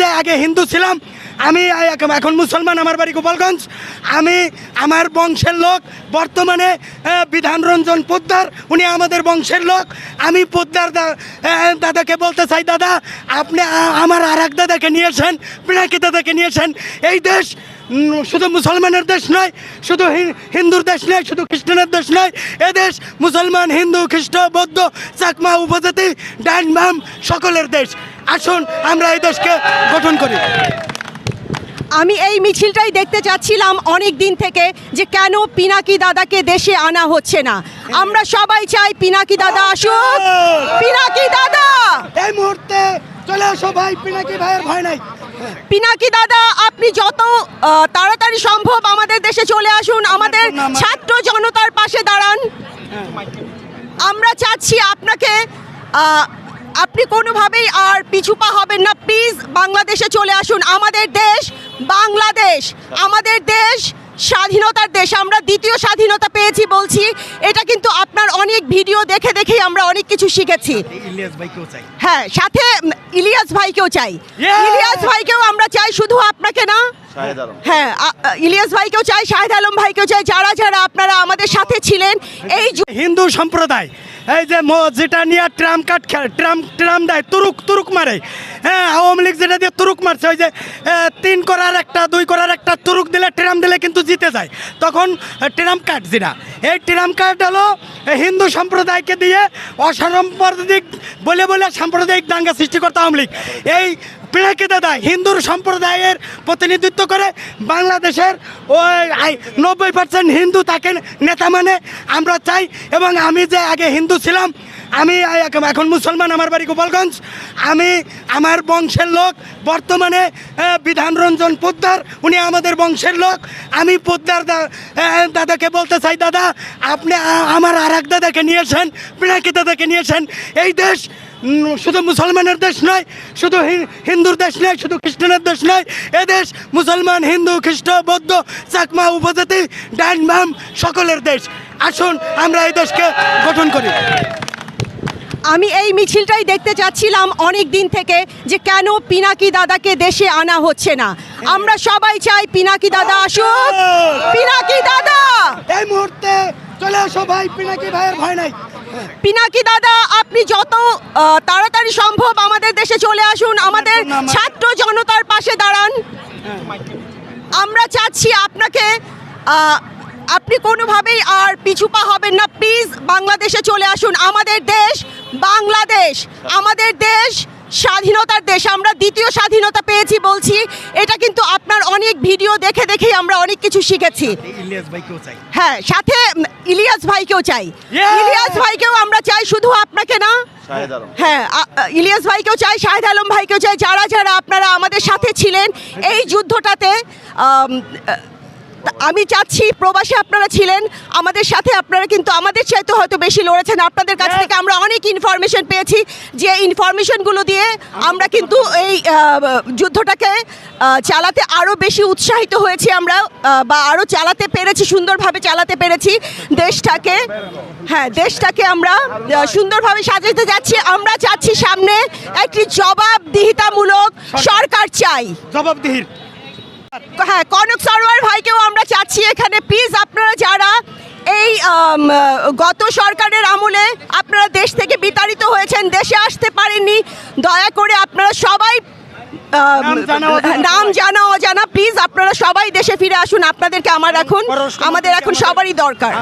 যে আগে হিন্দু ছিলাম আমি এখন মুসলমান আমার বাড়ি গোপালগঞ্জ। আমি আমার বংশের লোক বর্তমানে আহ, বিধান রঞ্জন পোদ্দার উনি আমাদের বংশের লোক। আমি পোদ্দার দাদাকে বলতে চাই দাদা আপনি আমার আর এক দাদাকে নিয়েছেন পিনাকি দাদাকে নিয়েছেন এই দেশ শুধু মুসলমানের দেশ নয় শুধু হিন্দুর দেশ নয় শুধু খ্রিস্টানের দেশ নয় এদেশ মুসলমান হিন্দু খ্রিস্ট বৌদ্ধ চাকমা উপজাতি ডান বাম সকলের দেশ। আসুন আমরা এই দেশকে গঠন করি। আমি এই মিছিলটাই দেখতে চাচ্ছিলাম অনেক দিন থেকে যে কেন পিনাকি দাদাকে দেশে আনা হচ্ছে না। আমরা সবাই চাই পিনাকি দাদা আসুক। পিনাকি দাদা! এই মুহূর্তে চলে আসো ভাই পিনাকি ভাইয়ের ভয় নাই। পিনাকি দাদা আপনি যত তাড়াতাড়ি সম্ভব আমাদের দেশে চলে আসুন। আমাদের ছাত্র জনতার পাশে দাঁড়ান। আমরা চাচ্ছি আপনাকে আপনি কোনোভাবেই আর পিছুপা হবেন না। প্লিজ বাংলাদেশে চলে আসুন। আমাদের দেশ বাংলাদেশ। আমাদের দেশ স্বাধীনতার দেশ। আমরা দ্বিতীয় স্বাধীনতা পেয়েছি বলছি। এটা কিন্তু আপনার অনেক ভিডিও দেখে দেখেই আমরা অনেক কিছু শিখেছি। হ্যাঁ সাথে ইলিয়াস ভাইকেও চাই। ইলিয়াস ভাইকেও আমরা চাই শুধু আপনাকে না। হ্যাঁ ইলিয়াস ভাইকেও চাই শাহেদ আলম ভাইকেও চাই। যারা যারা আপনারা আমাদের সাথে ছিলেন এই যু- হিন্দু সম্প্রদায় এই যে যেটা নিয়ে ট্রাম কাট ট্রাম ট্রাম দেয়, তুরুক তুরুক মারে। হ্যাঁ আওয়ামী লীগ যেটা দিয়ে তুরুক মারছে, ওই যে তিন করার একটা, দুই করার একটা তুরুক দিলে ট্রাম দিলে কিন্তু জিতে যায়। তখন ট্রাম কাট যেটা, এই ট্রাম কাট হলো হিন্দু সম্প্রদায়কে দিয়ে অসাম্প্রদায়িক, বলে বলে সাম্প্রদায়িক দাঙ্গা সৃষ্টি করতে আওয়ামী লীগ। এই পিনাকি দাদা হিন্দুর সম্প্রদায়ের প্রতিনিধিত্ব করে বাংলাদেশের ওই নব্বই পার্সেন্ট হিন্দু তাকে নেতা মানে। আমরা চাই এবং আমি যে আগে হিন্দু ছিলাম, আমি এখন মুসলমান আমার বাড়ি গোপালগঞ্জ। আমি আমার বংশের লোক, বর্তমানে বিধান রঞ্জন পোদ্দার, উনি আমাদের বংশের লোক। আমি পোদ্দার দাদাকে বলতে চাই, দাদা, আপনি আমার আর এক দাদাকে নিয়েছেন পিনাকি দাদাকে নিয়েছেন এই দেশ শুধু মুসলমানের দেশ নয় শুধু হিন্দুর দেশ নয় শুধু খ্রিস্টানের দেশ নয় এদেশ মুসলমান হিন্দু খ্রিস্ট বৌদ্ধ চাকমা উপজাতি ডান বাম সকলের দেশ। আসুন আমরা এই দেশকে গঠন করি। আমি এই মিছিলটাই দেখতে চাচ্ছিলাম অনেক দিন থেকে যে কেন পিনাকি দাদাকে দেশে আনা হচ্ছে না। আমরা সবাই চাই পিনাকি দাদা আসুক। পিনাকি দাদা! এই মুহূর্তে চলে আসো ভাই পিনাকি ভাইয়ের ভয় নাই। পিনাকি দাদা আপনি যত তাড়াতাড়ি সম্ভব আমাদের দেশে চলে আসুন। আমাদের ছাত্র জনতার পাশে দাঁড়ান। আমরা চাচ্ছি আপনাকে আপনি কোনোভাবেই আর পিছুপা হবেন না। প্লিজ বাংলাদেশে চলে আসুন। আমাদের দেশ বাংলাদেশ। আমাদের দেশ স্বাধীনতার দেশ আমরা দ্বিতীয় স্বাধীনতা পেয়েছি বলছি। এটা কিন্তু আপনার অনেক ভিডিও দেখে দেখেই আমরা অনেক কিছু শিখেছি। হ্যাঁ সাথে ইলিয়াস ভাইকেও চাই। ইলিয়াস ভাইকেও আমরা চাই শুধু আপনাকে না। হ্যাঁ ইলিয়াস ভাইকেও চাই শাহেদ আলম ভাইকেও চাই যারা যারা আপনারা আমাদের সাথে ছিলেন এই যুদ্ধটাতে আম, চাচ্ছি প্রবাসে আপনারা ছিলেন আমাদের সাথে আপনারা কিন্তু আমাদের চাইতে হয়তো বেশি লড়েছেন। আপনাদের কাছ থেকে আমরা অনেক ইনফরমেশন পেয়েছি যে ইনফরমেশনগুলো দিয়ে আমরা কিন্তু এই যুদ্ধটাকে চালাতে আরও বেশি উৎসাহিত হয়েছি আমরা বা আরও চালাতে পেরেছি সুন্দরভাবে চালাতে পেরেছি দেশটাকে। হ্যাঁ দেশটাকে আমরা সুন্দরভাবে সাজাতে যাচ্ছি। আমরা চাচ্ছি সামনে একটি জবাবদিহিতামূলক সরকার চাই। জবাবদিহির। হ্যাঁ কনক সরোয়ার ভাইকেও আমরা চাচ্ছি এখানে। প্লিজ আপনারা যারা এই গত সরকারের আমলে আপনারা দেশ থেকে বিতাড়িত হয়েছেন দেশে আসতে পারেননি দয়া করে আপনারা সবাই নাম জানা অজানা প্লিজ আপনারা সবাই দেশে ফিরে আসুন আপনাদেরকে আমার এখন আমাদের এখন সবারই দরকার।